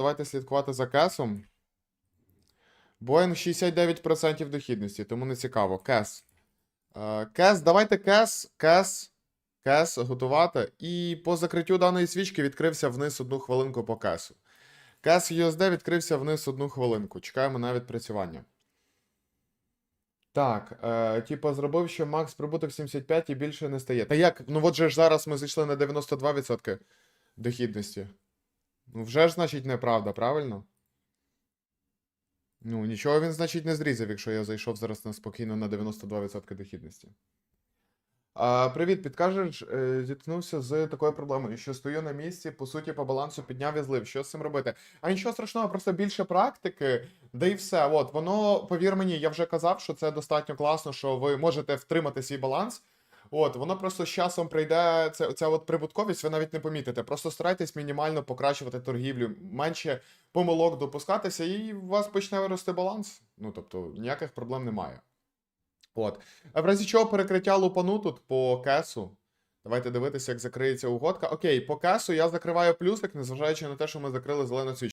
давайте слідкувати за кесом. Боїнг 69% дохідності, тому не цікаво. Кес. Е, Кес, давайте кес, кес, кес готувати. І по закриттю даної свічки відкрився вниз одну хвилинку по кесу. Кес USD відкрився вниз одну хвилинку. Чекаємо на відпрацювання. Так, е, типу, зробив, що Макс прибуток 75 і більше не стає. Та як? Ну от же ж зараз ми зайшли на 92% дохідності. Ну, вже ж, значить, неправда, правильно? Ну, нічого він, значить, не зрізав, якщо я зайшов зараз на спокійно на 92% дохідності. А, привіт, підкажеш, е, зіткнувся з такою проблемою, що стою на місці, по суті, по балансу підняв і злив. Що з цим робити? А нічого страшного, просто більше практики, да і все. От, воно, повір мені, я вже казав, що це достатньо класно, що ви можете втримати свій баланс. От, воно просто з часом прийде, ця, ця от прибутковість, ви навіть не помітите. Просто старайтесь мінімально покращувати торгівлю, менше помилок допускатися, і у вас почне рости баланс. Ну, тобто, ніяких проблем немає. От. А в разі чого перекриття лупану тут по кесу. Давайте дивитися, як закриється угодка. Окей, по кесу я закриваю плюсик, незважаючи на те, що ми закрили зелену свічку.